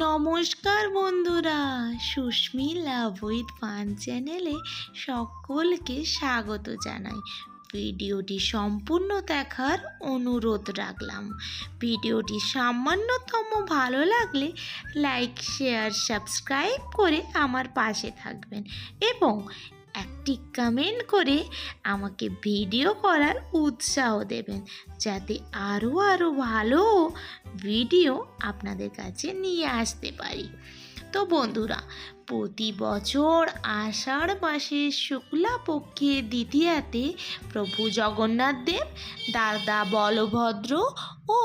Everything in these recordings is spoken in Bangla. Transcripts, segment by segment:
নমস্কার বন্ধুরা সুস্মিলা লাভ উইথ ফান চ্যানেলে সকলকে স্বাগত জানাই। ভিডিওটি সম্পূর্ণ দেখার অনুরোধ রাখলাম। ভিডিওটি সামান্যতম ভালো লাগলে লাইক, শেয়ার, সাবস্ক্রাইব করে আমার পাশে থাকবেন এবং একটি কমেন্ট করে আমাকে ভিডিও করার উৎসাহ দেবেন, যাতে আরও আরও ভালো ভিডিও আপনাদের কাছে নিয়ে আসতে পারি। তো বন্ধুরা, প্রতি বছর আষাঢ় মাসের শুক্লা পক্ষে দ্বিতীয়াতে প্রভু জগন্নাথ দেব, দাদা বলভদ্র ও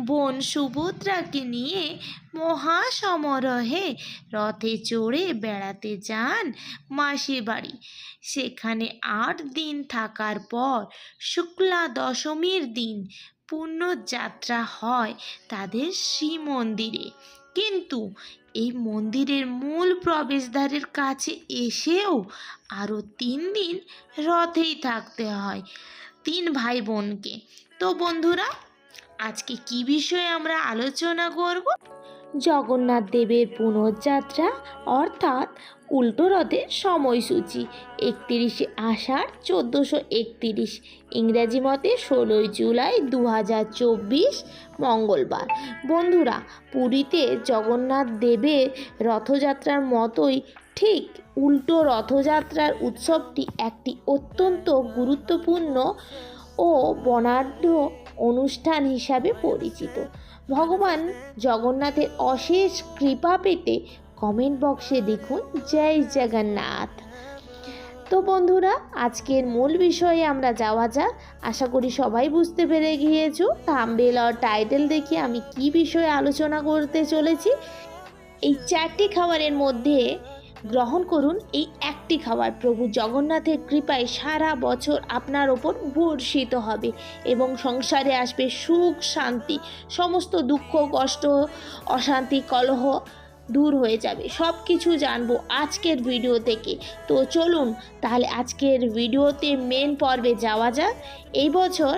বোন সুভদ্রাকে নিয়ে মহাসমারোহে রথে চড়ে বেড়াতে যান মাসির বাড়ি। সেখানে আট দিন থাকার পর শুক্লা দশমীর দিন পুণ্যযাত্রা হয় তাদের শ্রীমন্দিরে। কিন্তু এই মন্দিরের মূল প্রবেশদ্বারের কাছে এসেও আরও তিন দিন রথেই থাকতে হয় তিন ভাই বোনকে তো বন্ধুরা, আজকে কি বিষয়ে আমরা আলোচনা করব? জগন্নাথ দেবের পুনর্যাত্রা, অর্থাৎ উল্টো রথের সময়সূচি, একত্রিশে আষাঢ় চোদ্দোশো একতিরিশ, ইংরাজি মতে ষোলোই জুলাই দু হাজার চব্বিশ মঙ্গলবার। বন্ধুরা, পুরীতে জগন্নাথ দেবের রথযাত্রার মতোই ঠিক উল্টো রথযাত্রার উৎসবটি একটি অত্যন্ত গুরুত্বপূর্ণ ও বর্ণাঢ্য অনুষ্ঠান হিসাবে পরিচিত। ভগবান জগন্নাথের অশেষ কৃপা পেতে কমেন্ট বক্সে দেখুন। জয় জগন্নাথ। তো বন্ধুরা, আজকের মূল বিষয়ে আমরা যাওয়া যাক। আশা করি সবাই বুঝতে পেরে গিয়েছো। থাম্বেল আর টাইটেল দেখে আমি কি বিষয়ে আলোচনা করতে চলেছি। এই চারটি খাবারের মধ্যে গ্রহণ করুন। এই একটি খাবার প্রভু জগন্নাথের কৃপায় সারা বছর আপনার ওপর বর্ষিত হবে এবং সংসারে আসবে সুখ, শান্তি, সমস্ত দুঃখ, কষ্ট, অশান্তি, কলহ দূর হয়ে যাবে। সব কিছু জানব আজকের ভিডিও থেকে। তো চলুন, তাহলে আজকের ভিডিওতে মেন পর্বে যাওয়া যাক। এই বছর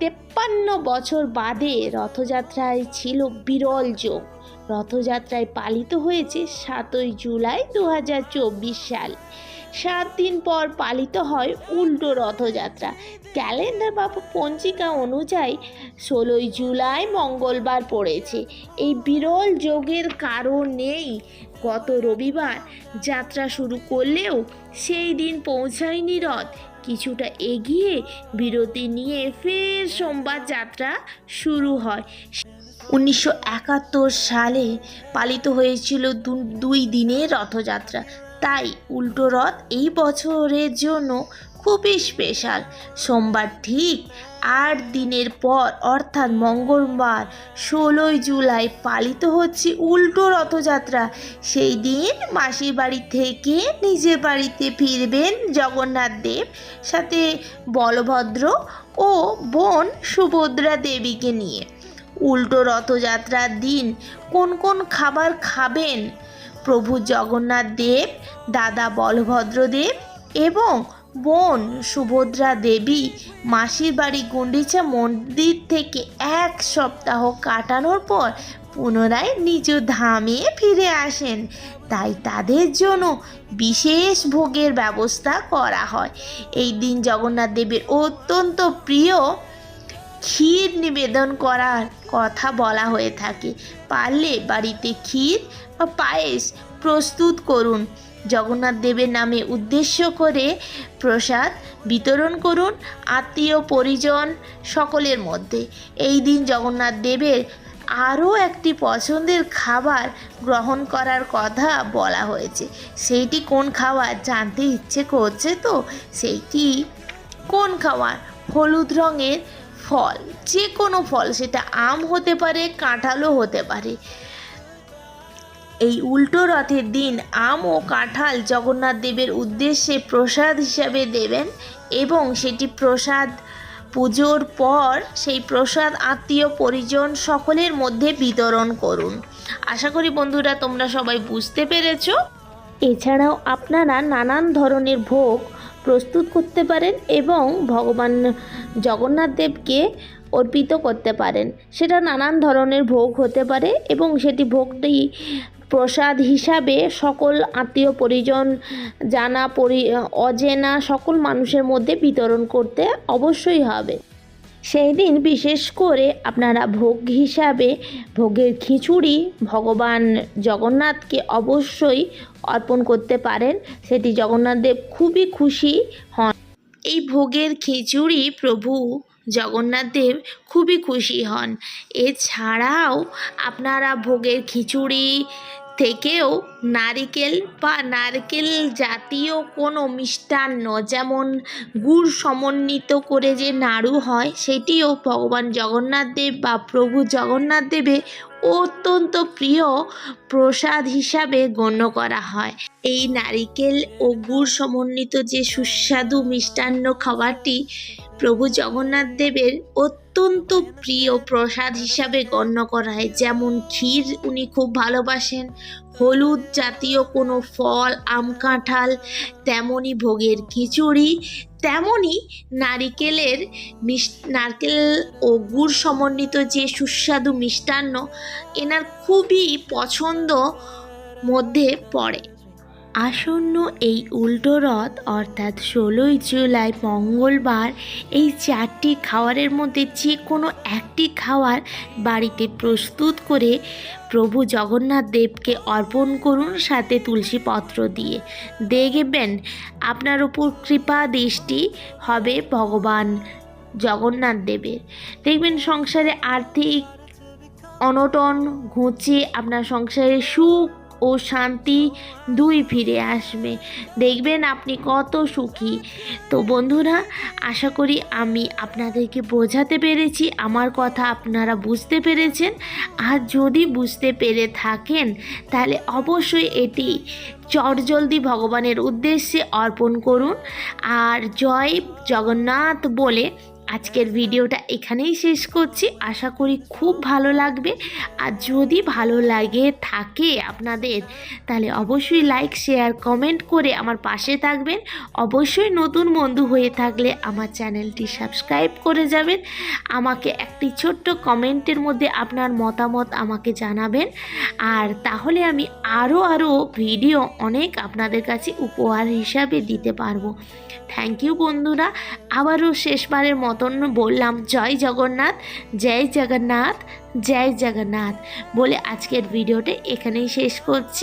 তেপ্পান্ন বছর বাদে রথযাত্রায় ছিল বিরল যোগ। রথযাত্রায় পালিত হয়েছে সাতই জুলাই দু হাজার চব্বিশ সাল। সাত দিন পর পালিত হয় উল্টো রথযাত্রা। ক্যালেন্ডার বা পঞ্জিকা অনুযায়ী ষোলোই জুলাই মঙ্গলবার পড়েছে। এই বিরল যোগের কারণেই গত রবিবার যাত্রা শুরু করলেও সেই দিন পৌঁছায়নি রথ। কিছুটা এগিয়ে বিরতি নিয়ে ফের সোমবার যাত্রা শুরু হয়। উনিশশো একাত্তর সালে পালিত হয়েছিল দুই দিনের রথযাত্রা। তাই উল্টো রথ এই বছরের জন্য খুবই স্পেশাল সোমবার ঠিক আট দিনের পর, অর্থাৎ মঙ্গলবার, ষোলোই জুলাই পালিত হচ্ছে উল্টো রথযাত্রা। সেই দিন মাসির বাড়ি থেকে নিজের বাড়িতে ফিরবেন জগন্নাথ দেব, সাথে বলভদ্র ও বোন সুভদ্রা দেবীকে নিয়ে। উল্টো রথযাত্রার দিন কোন কোন খাবার খাবেন প্রভু জগন্নাথ দেব, দাদা বলভদ্র দেব এবং বোন সুভদ্রা দেবী মাসির বাড়ি গুন্ডিচা মন্দির থেকে এক সপ্তাহ কাটানোর পর পুনরায় নিজ ধামে ফিরে আসেন। তাই তাদের জন্য বিশেষ ভোগের ব্যবস্থা করা হয়। এই দিন জগন্নাথ দেবের অত্যন্ত প্রিয় ক্ষীর নিবেদন করার কথা বলা হয়ে থাকে। পারলে বাড়িতে ক্ষীর বা পায়েস প্রস্তুত করুন। জগন্নাথ দেবের নামে উদ্দেশ্য করে প্রসাদ বিতরণ করুন আত্মীয়, পরিজন সকলের মধ্যে। এই দিন জগন্নাথ দেবের আরও একটি পছন্দের খাবার গ্রহণ করার কথা বলা হয়েছে। সেইটি কোন খাবার জানতে ইচ্ছে করছে তো? সেইটি কোন খাবার? হলুদ রঙের ফল, যে কোনো ফল, সেটা আম হতে পারে, কাঁঠালও হতে পারে। এই উল্টো রথের দিন আম ও কাঁঠাল জগন্নাথ দেবের উদ্দেশ্যে প্রসাদ হিসাবে দেবেন এবং সেটি প্রসাদ পুজোর পর সেই প্রসাদ আত্মীয় পরিজন সকলের মধ্যে বিতরণ করুন। আশা করি বন্ধুরা তোমরা সবাই বুঝতে পেরেছ। এছাড়াও আপনারা নানান ধরনের ভোগ প্রস্তুত করতে পারেন এবং ভগবান জগন্নাথ দেবকে অর্পিত করতে পারেন। সেটা নানান ধরনের ভোগ হতে পারে এবং সেটি ভোগটি প্রসাদ হিসাবে সকল আত্মীয় পরিজন, জানা পরি অজেনা সকল মানুষের মধ্যে বিতরণ করতে অবশ্যই হবে। সেই দিন বিশেষ করে আপনারা ভোগ হিসাবে, ভোগের খিচুড়ি ভগবান জগন্নাথকে অবশ্যই অর্পণ করতে পারেন। সেটি জগন্নাথদেব খুবই খুশি হন। এই ভোগের খিচুড়ি প্রভু জগন্নাথ দেব খুবই খুশি হন। এছাড়াও আপনারা ভোগের খিচুড়ি থেকেও নারিকেল বা নারকেল জাতীয় কোনো মিষ্টান্ন, যেমন গুড় সমন্বিত করে যে নাড়ু হয়, সেটিও ভগবান জগন্নাথ দেব বা প্রভু জগন্নাথ দেবের অত্যন্ত প্রিয় প্রসাদ হিসাবে গণ্য করা হয়। এই নারিকেল ও গুড় সমন্বিত যে সুস্বাদু মিষ্টান্ন খাবারটি প্রভু জগন্নাথ দেবের অত্যন্ত প্রিয় প্রসাদ হিসাবে গণ্য করা হয়, যেমন ক্ষীর উনি খুব ভালোবাসেন হলুদ জাতীয় কোনো ফল, আম, কাঁঠাল তেমনই ভোগের খিচুড়ি তেমনই নারিকেলের মিষ নারকেল ও গুড় সমন্বিত যে সুস্বাদু মিষ্টান্ন, এনার খুবই পছন্দ মধ্যে পড়ে। আসন্ন এই উল্টো রথ, অর্থাৎ ষোলোই জুলাই মঙ্গলবার, এই চারটি খাওয়ারের মধ্যে যে কোনো একটি খাওয়ার বাড়িতে প্রস্তুত করে প্রভু জগন্নাথ দেবকে অর্পণ করুন, সাথে তুলসী পত্র দিয়ে। দেখবেন, আপনার উপর কৃপা দৃষ্টি হবে ভগবান জগন্নাথ দেবের। দেখবেন, সংসারে আর্থিক অনটন ঘুচে আপনার সংসারে সুখ ও শান্তি দুই ফিরে আসবে। দেখবেন আপনি কত সুখী। তো বন্ধুরা, আশা করি আমি আপনাদেরকে বোঝাতে পেরেছি, আমার কথা আপনারা বুঝতে পেরেছেন। আর যদি বুঝতে পেরে থাকেন, তাহলে অবশ্যই এটি চটজলদি ভগবানের উদ্দেশ্যে অর্পণ করুন। আর জয় জগন্নাথ বলে আজকের ভিডিওটা এখানেই শেষ করছি। আশা করি খুব ভালো লাগবে। আর যদি ভালো লাগে, থাকে আপনাদের, তাহলে অবশ্যই লাইক শেয়ার কমেন্ট করে আমার পাশে থাকবেন। অবশ্যই নতুন বন্ধু হয়ে থাকলে আমার চ্যানেলটি সাবস্ক্রাইব করে যাবেন। আমাকে একটি ছোট্ট কমেন্টের মধ্যে আপনার মতামত আমাকে জানাবেন। আর তাহলে আমি আরও আরও ভিডিও অনেক আপনাদের কাছে উপহার হিসাবে দিতে পারব। থ্যাংক ইউ বন্ধুরা। আবারও শেষবারের মতন বললাম জয় জগন্নাথ জয় জগন্নাথ জয় জগন্নাথ। বলে আজকের ভিডিওটা এখানেই শেষ করছি।